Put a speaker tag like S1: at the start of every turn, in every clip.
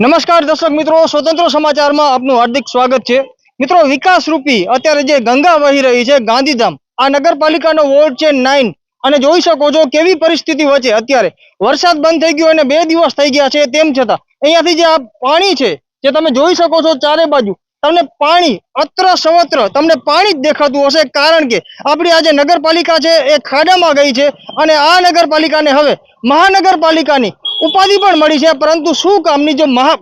S1: નમસ્કાર દર્શક મિત્રો, સ્વતંત્ર સમાચારમાં આપનું હાર્દિક સ્વાગત છે. મિત્રો વિકાસ રૂપી અત્યારે જે ગંગા વહી રહી છે, ગાંધીધામ, આ નગરપાલિકાનો વોર્ડ છે નાઇન અને જોઈ શકો છો કેવી પરિસ્થિતિ વચ્ચે અત્યારે. વરસાદ બંધ થઈ ગયો અને બે દિવસ થઈ ગયા છે, તેમ છતાં. અહીંયાથી જે આ પાણી છે, જે તમે જોઈ શકો છો ચારે બાજુ, તમને પાણી અત્ર સવત્ર તમને પાણી જ દેખાતું હશે, કારણ કે આપણી આ જે નગરપાલિકા છે, એ ખાડામાં ગઈ છે. અને આ નગરપાલિકાને હવે મહાનગરપાલિકાની ઉપાધિ પણ મળી છે, પરંતુ શું કામની જો મહા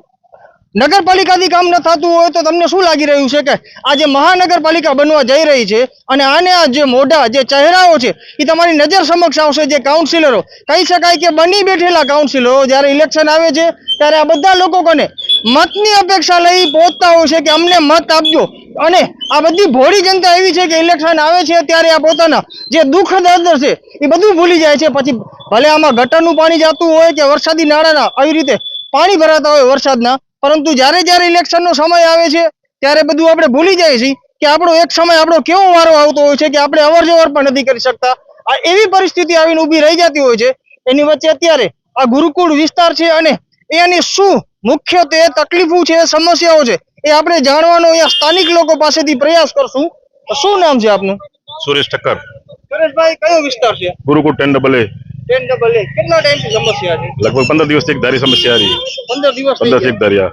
S1: નગરપાલિકાથી કામ ન થતું હોય તો તમને શું લાગી રહ્યું છે કે આ જે મહાનગરપાલિકા બનવા જઈ રહી છે અને આને આ જે મોઢા, જે ચહેરાઓ છે એ તમારી નજર સમક્ષ આવશે જે કાઉન્સિલરો કહી શકાય કે બની બેઠેલા કાઉન્સિલરો જ્યારે ઇલેક્શન આવે છે, ત્યારે આ બધા લોકો કોને મતની અપેક્ષા લઈ પહોંચતા હોય છે કે અમને મત આપજો. અને આ બધી ભોળી જનતા એવી છે કે ઇલેક્શન આવે છે ત્યારે આ પોતાના જે દુઃખ દર્દ છે એ બધું ભૂલી જાય છે. પછી ભલે આમાં ગટરનું પાણી જતું હોય કે વરસાદી નાળાના આવી રીતે પાણી ભરાતા હોય વરસાદના, પરંતુ જ્યારે જ્યારે ઇલેક્શનનો સમય આવે છે ત્યારે બધું આપણે ભૂલી જાય છીએ કે આપણો એક સમય આપણો કેવો વારો આવતો હોય છે કે આપણે અવર જવર પણ નથી કરી શકતા. આ એવી પરિસ્થિતિ આવીને ઊભી રહી જતી હોય છે. એની વચ્ચે અત્યારે આ ગુરુકુળ વિસ્તાર છે અને એની શું મુખ્યત્વે તકલીફો છે સમસ્યાઓ છે એ આપણે જાણવાનો અહીંયા સ્થાનિક લોકો પાસેથી પ્રયાસ કરશું. શું નામ છે આપનું?
S2: સુરેશ ઠક્કર.
S1: સુરેશભાઈ કયો વિસ્તાર છે?
S2: Gurukul ten double A.
S1: Ten double A. કેટલા ટાઈમથી સમસ્યા છે?
S2: લગભગ પંદર દિવસથી એક ધારી સમસ્યા હતી
S1: પંદર દિવસ પંદરથી
S2: એક ધાર્યા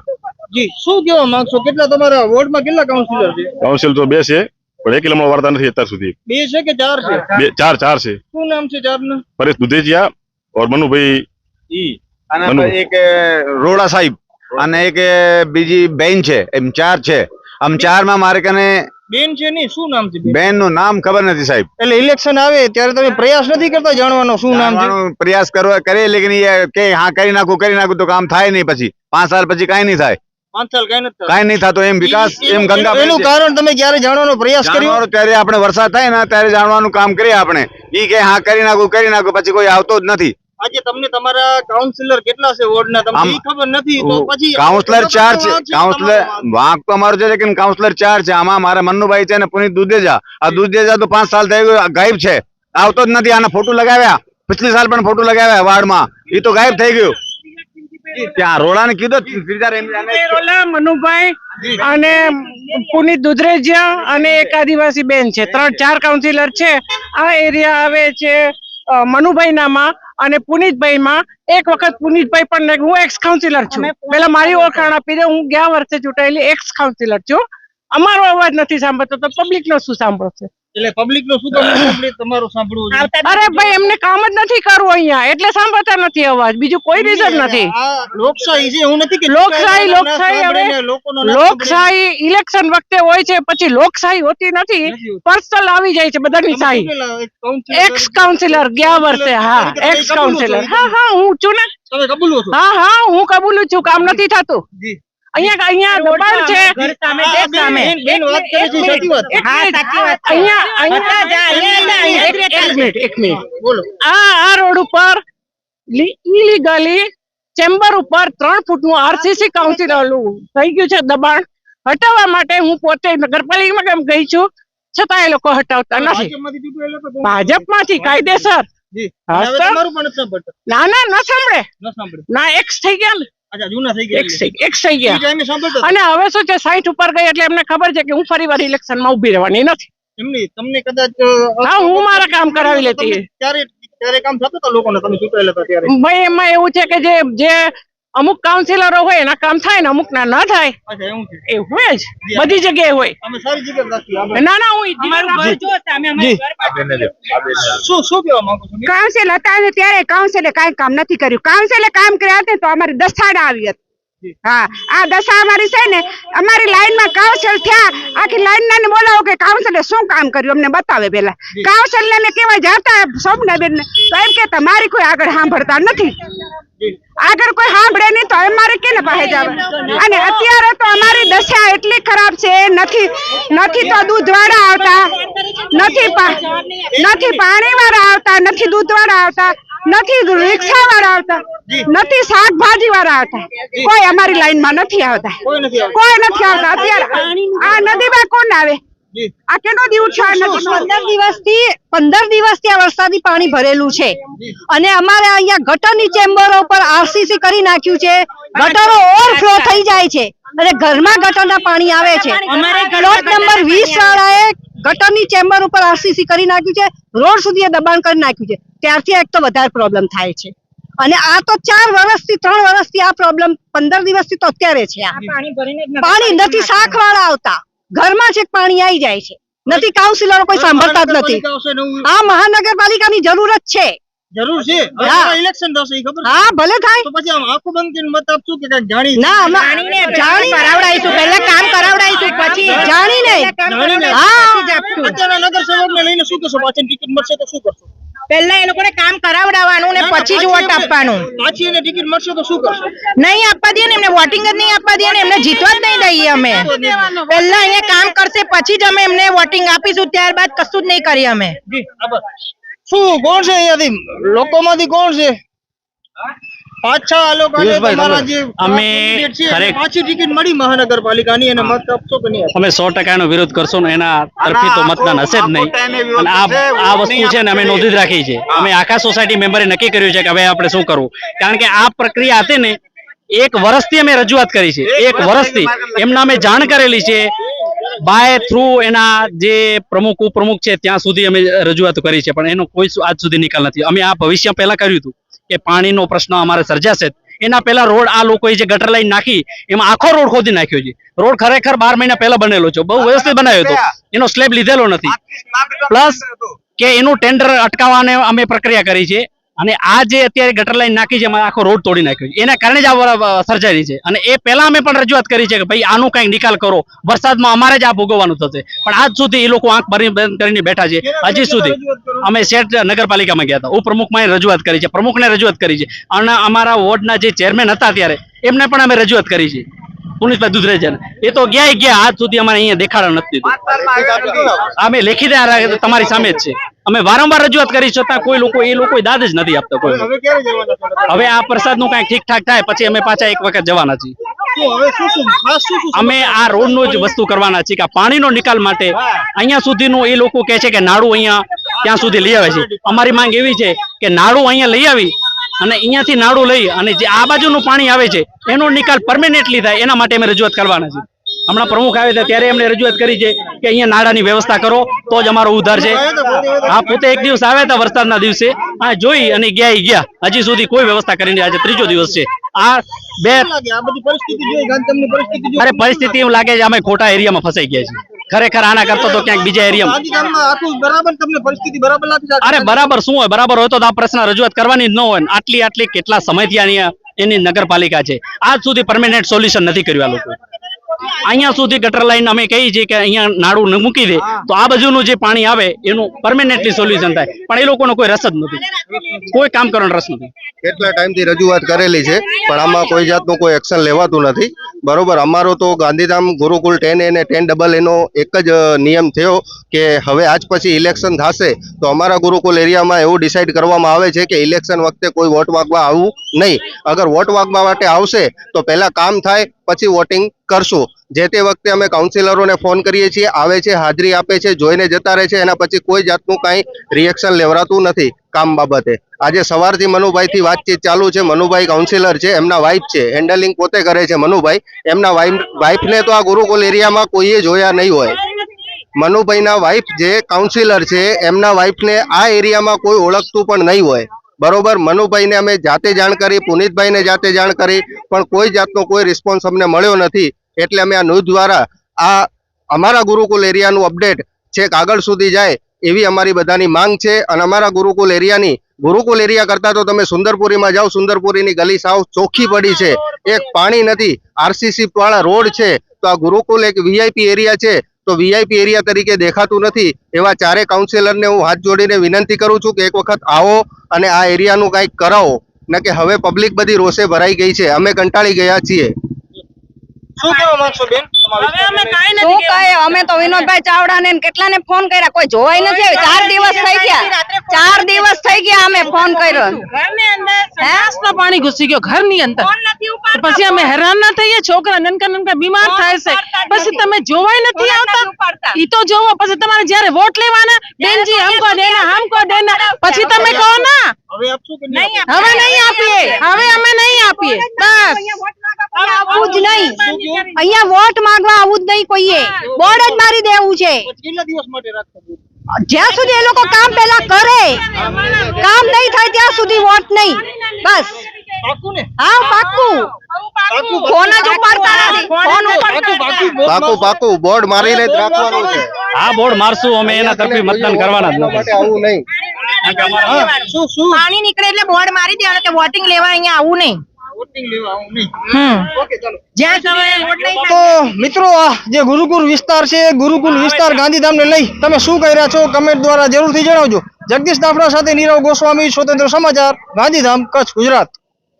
S1: જી શું કહેવા માંગશો? કેટલા તમારા વોર્ડમાં કેટલા કાઉન્સિલર છે?
S2: કાઉન્સિલ તો બે છે પણ એક કિલોમાં વાર્તા નથી અત્યાર સુધી.
S1: બે છે કે ચાર છે?
S2: બે ચાર ચાર છે.
S1: શું નામ છે ચારનું?
S2: પરેશ દુધેજિયા ઓર મનુભાઈ
S3: ઈ અને એક રોડા સાહેબ. અને એક બીજી બેન છે એમ ચાર છે. આમ ચારમાં મારે કને
S1: બેન છે નહીં શું નામ છે બેન?
S3: નું નામ ખબર નથી સાહેબ.
S1: એટલે ઇલેક્શન આવે ત્યારે તમે પ્રયાસ નથી કરતા જાણવાનો શું નામ છે?
S3: પ્રયાસ કરવા કરે લેકિન એ કે હા કરી નાખું કરી નાખું તો કામ થાય નહીં પછી. પાંચ સાલ પછી કાંઈ નહીં થાય.
S1: પાંચ સાલ કઈ નથી થતું.
S3: કાંઈ નહીં થતો એમ વિકાસ એમ ગંગા
S1: એનું કારણ તમે ક્યારે જાણવાનો પ્રયાસ કર્યો
S3: ત્યારે આપણે વરસાદ થાય ને ત્યારે જાણવાનું કામ કરીએ આપણે. ઈ કે હા કરી નાખું કરી નાખું પછી કોઈ આવતો જ નથી.
S1: આજે તમને તમારા કાઉન્સિલર કેટલા છે વોર્ડના તમને ખબર નથી તો પછી
S3: કાઉન્સિલર ચાર છે કાઉન્સલર. વાંક તો અમારો છે લેકિન કાઉન્સિલર ચાર છે. આમાં મારા મન્નુભાઈ છે ને પુનિત દુધેજા આ દુધેજા તો પાંચ સાલ થઈ ગયું ગાયબ છે. આવતો જ નથી આના ફોટો લગાવ્યા. પિછલી સાલ પણ ફોટો લગાવ્યા વાર્ડમાં એ તો ગાયબ થઈ ગયું. ત્યાં રોડાને કીધું
S4: મનુભાઈ અને પુનિત દુધરેજિયા અને એક આદિવાસી બેન છે. ત્રણ ચાર કાઉન્સિલર છે. આ એરિયા આવે છે મનુભાઈ નામાં અને પુનિતભાઈ માં એક વખત પુનિતભાઈ પણ હું એક્સ કાઉન્સિલર છું. પેલા મારી ઓળખાણ આપી દે હું ગયા વર્ષે ચૂંટાયેલી એક્સ કાઉન્સિલર છું. અમારો અવાજ નથી સાંભળતો તો પબ્લિક નો શું સાંભળશે?
S1: એટલે પબ્લિક નો શું કામ તમારું સાંભળવું
S4: અરે ભાઈ એમને કામ જ નથી કરવું અહીંયા. એટલે સાંભળતા નથી અવાજ. બીજું કોઈ રીઝન નથી.
S1: લોકશાહી છે એવું નથી કે
S4: લોકશાહી, લોકશાહી હવે ઇલેક્શન વખતે હોય છે પછી લોકશાહી હોતી નથી. પર્સનલ આવી જાય છે બધાની શાહી એક્સ કાઉન્સિલર ગયા વર્ષે હા એક્સ કાઉન્સિલર હા હા હું છું ને.
S1: તમે કબૂલો છો?
S4: હા હા હું કબૂલું છું કામ નથી થતું.
S1: જી.
S4: અહીંયા અહીંયા દબાણ છે.
S1: આ બેન- સામે બેન વાત કરે છે સાચી વાત
S4: હા સાચી વાત અહીંયા અહીંયા એક એક મિનિટ એક મિનિટ.
S1: બોલો.
S4: આ આ રોડ ઉપર ઇલીગલી ચેમ્બર ઉપર ત્રણ ફૂટનું આરસીસી કાઉન્સિલ થઈ ગયું છે દબાણ. હટાવવા માટે હું પોતે નગરપાલિકામાં કેમ ગઈ છું? છતાં એ લોકો હટાવતા નથી.
S1: ભાજપમાંથી
S4: કાયદેસર
S1: જી.
S4: ના ના ન સાંભળે.
S1: ના
S4: એક્સ થઈ ગયા અને હવે શું છે સાઈઠ ઉપર ગઈ એટલે એમને ખબર છે કે હું ફરી વાર ઇલેક્શનમાં ઊભી રહેવાની નથી.
S1: એમની તમને કદાચ
S4: હા હું મારા કામ કરાવી લેતી.
S1: ત્યારે ત્યારે કામ થતું હતા લોકોને તમે ચૂંટાયેલા હતા ત્યારે?
S4: ભાઈ એમાં એવું છે કે જે જે અમુક કાઉન્સિલરો હોય એના કામ થાય ને અમુક ના ના થાય.
S1: અચ્છા એવું છે.
S4: એ હોય જ. બધી જગ્યાએ હોય.
S1: અમે સારી જગ્યાએ રાખીએ આપણે.
S4: ના ના હું
S5: કાઉન્સિલ હતા ત્યારે કાઉન્સિલે કઈ કામ નથી કર્યું. કાઉન્સિલે કામ કર્યા હતા તો અમારી દસાડા આવી હતી. હા આ દશા અમારી છે ને અમારી લાઈનમાં કાઉન્સિલ થયા. આખી લાઈન ને બોલાવો કે કાઉન્સિલે શું કામ કર્યું અમને બતાવે પેલા કાઉન્સિલ ને કેવાય જાતા સોમનાબેન ને તો એમ કે તમારી કોઈ આગળ સાંભળતા નથી. આગળ કોઈ સાંભળે નહીં તો અમારે કેને પાસે જવા? અને અત્યારે તો અમારી દશા એટલી ખરાબ છે નથી નથી તો દૂધ વાળા આવતા નથી નથી પાણી વાળા આવતા નથી દૂધ વાળા આવતા નથી રિક્ષા વાળા આવતા નથી શાકભાજી વાળા આવતા કોઈ અમારી લાઈનમાં નથી આવતા.
S1: કોઈ નથી આવતું.
S5: અત્યારે આ નદીમાં કોણ આવે? આ કેટલો દિવસ છે
S6: પંદર દિવસથી પંદર દિવસથી આ વરસાદી પાણી ભરેલું છે. અને અમારે અહીંયા ગટરની ચેમ્બરો પર આરસીસી કરી નાખ્યું છે. ગટરો ઓવરફ્લો જાય છે. અને ઘરમાં ગટરના પાણી આવે છે. પ્લોટ નંબર વીસ વાળાએ ગટરની ચેમ્બર ઉપર આરસીસી કરી નાખ્યું છે. રોડ સુધી એ દબાણ કરી નાખ્યું છે. ત્યારથી એક તો વધારે પ્રોબ્લેમ થાય છે. અને આ તો ચાર વર્ષથી ત્રણ વર્ષથી આ પ્રોબ્લેમ પંદર દિવસથી તો અત્યારે છે પાણી નથી શાક વાળા આવતા. ઘરમાં છે પાણી આવી જાય છે. નથી કાઉન્સિલરો કોઈ સાંભળતા જ નથી. આ મહાનગરપાલિકાની જરૂરત છે.
S1: જરૂર છે? ઇલેક્શન થશે ખબર
S6: હા ભલે થાય.
S1: તો પછી આમ બંધ કરીને મત આપશું કે કાંઈક જાણી
S6: ના આમાં જાણી
S5: કરાવડાવીશું પહેલા કામ કરાવડાવીશું પછી
S6: જાણીને.
S1: જાણીને.
S6: હા
S1: અત્યારના નગરસેવકને લઈને શું કહેશો પાછળ ટિકિટ મળશે તો શું કરશો?
S5: પહેલા એ લોકોને કામ કરાવડાવવાનું ને પછી જ વોટ આપવાનું.
S1: પાછી એને ટિકિટ મળશે તો શું કરશો?
S5: નહીં આપવા દઈએ ને એમને વોટિંગ જ નહીં આપવા દઈએ ને એમને જીતવા જ નહીં દઈએ અમે. પહેલા અહીંયા કામ કરશે પછી જ અમે એમને વોટિંગ આપીશું ત્યારબાદ કશું જ નહીં કરીએ અમે.
S1: શું કોણ છે અહીંયાથી? લોકોમાંથી કોણ છે? પાછા આ લોકોને તમારા જે
S7: અમે
S1: એને પાછી ટિકિટ મળી મહાનગરપાલિકાની અને મત આપશો કે નહીં?
S7: અમે સો ટકાનો વિરોધ કરશો ને એના તરફી તો મતદાન હશે જ નહીં. અને આ આ વસ્તુ છે ને અમે નોંધી જ રાખી છે. અમે આખા સોસાયટી મેમ્બરે નક્કી કર્યું છે કે હવે આપણે શું કરવું? કારણ કે આ પ્રક્રિયા હતી ને એક વર્ષથી અમે રજૂઆત કરી છે. એક વર્ષથી એમના અમે જાણ કરેલી છે. બાય થ્રુ એના જે પ્રમુખ ઉપપ્રમુખ છે ત્યાં સુધી અમે રજૂઆત કરી છે. પણ એનો કોઈ સુ- આજ સુધી નિકાલ નથી. અમે આ ભવિષ્ય પહેલા કર્યું હતું. કે પાણીનો પ્રશ્ન અમારે સર્જાશે એના પહેલા રોડ આ લોકોએ જે ગટર લાઈન નાખી એમાં આખો રોડ ખોદી નાખ્યો છે. રોડ ખરેખર બાર મહિના પહેલા બનેલો છે. બહુ વ્યવસ્થિત બનાવ્યો હતો. એનો સ્લેબ લીધેલો નથી. પ્લસ કે એનું ટેન્ડર અટકાવવાને અમે પ્રક્રિયા કરી છે. અને આ જે અત્યારે ગટર લાઈન નાખી છે એમાં આખો રોડ તોડી નાખ્યો છે. એના કારણે જ આ સર્જાઈ છે. અને એ પહેલા અમે પણ રજૂઆત કરી છે કે ભાઈ આનું કંઈક નિકાલ કરો. વરસાદમાં અમારે જ આ ભોગવવાનું થશે. પણ આજ સુધી એ લોકો આંખ ભરી બંધ કરીને બેઠા છે. હજી સુધી અમે શેઠ નગરપાલિકામાં ગયા હતા. ઉપપ્રમુખમાં રજૂઆત કરી છે. પ્રમુખને રજૂઆત કરી છે. અને અમારા વોર્ડના જે ચેરમેન હતા ત્યારે એમને પણ અમે રજૂઆત કરી છે. પુનિતભાઈ દુધરેજન. એ તો ગયા ગયા આજ સુધી અમારે અહીંયા દેખાડા નથી અમે લેખી દે તમારી સામે જ છે. અમે વારંવાર રજૂઆત કરી છતાં કોઈ લોકો એ લોકો દાદ જ નથી આપતા કોઈ
S1: હવે
S7: આ પ્રસાદનું કઈ ઠીકઠાક થાય પછી અમે પાછા એક વખત જવાના છીએ. અમે આ રોડનું જ વસ્તુ કરવાના છીએ કે પાણીનો નિકાલ માટે અહીંયા સુધીનું એ લોકો કહે છે કે નાળું અહીંયા ત્યાં સુધી લઈ આવે છે. અમારી માંગ એવી છે કે નાળું અહીંયા લઈ આવી અને અહીંયાથી નાળું લઈ અને જે આ બાજુનું પાણી આવે છે એનો નિકાલ પરમેનેન્ટલી થાય એના માટે અમે રજૂઆત કરવાના છે હમણાં પ્રમુખ આવ્યા હતા ત્યારે એમણે રજૂઆત કરી છે કે અહીંયા નાડાની વ્યવસ્થા કરો તો જ અમારો ઉદ્ધાર છે. હા પોતે એક દિવસ આવ્યા હતા વરસાદના દિવસે આ જોઈ અને ગયા ગયા. હજી સુધી કોઈ વ્યવસ્થા કરીને આજે ત્રીજો દિવસ છે. આ બે
S1: આ
S7: અરે પરિસ્થિતિ એમ લાગે છે અમે ખોટા એરિયામાં ફસાઈ ગયા છીએ. ખરેખર આના કરતા તો ક્યાંક બીજા એરિયામાં.
S1: છે?
S7: અરે બરાબર શું હોય? બરાબર હોય તો આ પ્રશ્ન રજૂઆત કરવાની જ ન હોય. આટલી આટલી કેટલા સમયથી આની એની નગરપાલિકા છે. આજ સુધી પરમેનન્ટ સોલ્યુશન નથી કર્યું આ લોકો અહીંયા સુધી ગટર લાઈન અમે કહીએ છીએ કે અહીંયા નાડું મૂકી દે. તો આ બાજુનું જે પાણી આવે એનું પરમેનન્ટલી સોલ્યુશન થાય. પણ એ લોકોનો કોઈ રસ જ નથી. કોઈ કામ કરવાનો રસ નથી.
S8: કેટલા ટાઈમથી રજૂઆત કરેલી છે પણ આમાં કોઈ જાતનું કોઈ એક્શન લેવાતું નથી. બરોબર અમારો તો ગાંધીધામ ગુરુકુલ ટેન એને ટેન ડબલ એનો એક જ નિયમ થયો કે હવે આજ પછી ઇલેક્શન થશે તો અમારા ગુરુકુલ એરિયામાં એવું ડિસાઇડ કરવામાં આવે છે કે ઇલેક્શન વખતે કોઈ વોટ માગવા આવવું નહીં. અગર વોટ માંગવા માટે આવશે, તો પહેલા કામ થાય, પછી વોટિંગ કરશું. જે તે વખતે અમે કાઉન્સિલરોને ફોન કરીએ છીએ, આવે છે, હાજરી આપે છે, જોઈને જતા રહે છે, એના પછી કોઈ જાતનું કાંઈ રિએક્શન લેવડાતું નથી કામ બાબતે. આજે સવારથી મનુભાઈથી વાતચીત ચાલુ છે, મનુભાઈ કાઉન્સિલર છે, એમના વાઇફ છે. હેન્ડલિંગ પોતે કરે છે, મનુભાઈ. એમના વાઇફ વાઇફને તો આ ગુરુકુલ એરિયામાં કોઈએ જોયા નહીં હોય. મનુભાઈના વાઇફ જે કાઉન્સિલર છે, એમના વાઇફને આ એરિયામાં કોઈ ઓળખતું પણ નહીં હોય. બરોબર, મનુભાઈને અમે જાતે જાણ કરી, પુનિતભાઈને જાતે જાણ કરી, પણ કોઈ જાતનો કોઈ રિસ્પોન્સ અમને મળ્યો નથી. એટલે અમે આ ન્યૂઝ દ્વારા આ અમારા ગુરુકુલ એરિયાનું અપડેટ છેક આગળ સુધી જાય એવી અમારી બધાની માંગ છે. અને અમારા ગુરુકુલ એરિયાની, ગુરુકુલ એરિયા કરતા તો તમે સુંદરપુરીમાં જાઓ, સુંદરપુરીની ગલી સાવ ચોખ્ખી પડી છે. એક પાણી નથી આરસીસી વાળા રોડ છે. તો આ ગુરુકુલ એક વીઆઈપી એરિયા છે. તો વીઆઈપી એરિયા તરીકે દેખાતું નથી એવા ચારે કાઉન્સિલરને હું હાથ જોડીને વિનંતી કરું છું કે એક વખત આવો અને આ એરિયાનું કાંઈક કરાવો. ન કે હવે પબ્લિક બધી રોષે ભરાઈ ગઈ છે અમે કંટાળી ગયા છીએ.
S1: શું કહેવા માંગશો બેન?
S6: અમે તો વિનોદભાઈ ચાવડા ને કેટલાને ફોન કર્યા? કોઈ જોવાય નથી ચાર દિવસ થઈ ગયા. ચાર દિવસ થઈ ગયા અમે ફોન કર્યો.
S9: પાણી ઘૂસી ગયો ઘરની અંદર પછી અમે હેરાન ના થઈએ છોકરા નનકા નનકા બીમાર થાય છે. પછી તમે જોવાય નથી આવતા? ઈ તો જોવો પછી તમારે જ્યારે વોટ લેવાના બેનજી હમકો દેના હમકો દેના. પછી તમે કહો ના.
S1: હવે આપશો કે નહીં
S9: હવે નહીં આપીએ. હવે અમે નહીં આપીએ. બસ.
S6: આવું જ નહીં. અહીંયા વોટ માંગવા આવું જ નહીં કોઈએ. બોર્ડ જ મારી દેવું છે.
S1: કેટલા દિવસ માટે રાખશો
S6: જ્યાં સુધી એ લોકો કામ પેલા કરે. કામ નહીં થાય ત્યાં સુધી વોટ નહીં. બસ.
S1: પાકું ને?
S6: હા
S1: પાકું.
S6: ફોન જ ઉપાડતા નથી. ફોન
S1: પાકું પાકું બોલ
S8: પાકું પાકું. બોર્ડ મારીને જ રાખવાનું છે.
S7: આ બોર્ડ મારશું અમે એના તરફી મતદાન કરવાના જ નથી.
S8: આવું નહીં.
S7: કારણ કે અમારા
S1: હા, શું શું?
S6: પાણી નીકળે એટલે બોર્ડ મારી દેવાનું કે વોટિંગ લેવા અહીંયા આવું નહીં.
S1: વોટિંગ લેવા આવું નહીં. ઓકે ચાલો.
S6: જ્યાં સુધી વોટ નહીં
S1: તો મિત્રો આ જે ગુરુકુલ વિસ્તાર છે ગુરુકુલ વિસ્તાર ગાંધીધામને લઈ તમે શું કહી રહ્યા છો? કમેન્ટ દ્વારા જરૂરથી જણાવજો. જગદીશ દાફડા સાથે નીરવ ગોસ્વામી સ્વતંત્ર સમાચાર ગાંધીધામ કચ્છ ગુજરાત.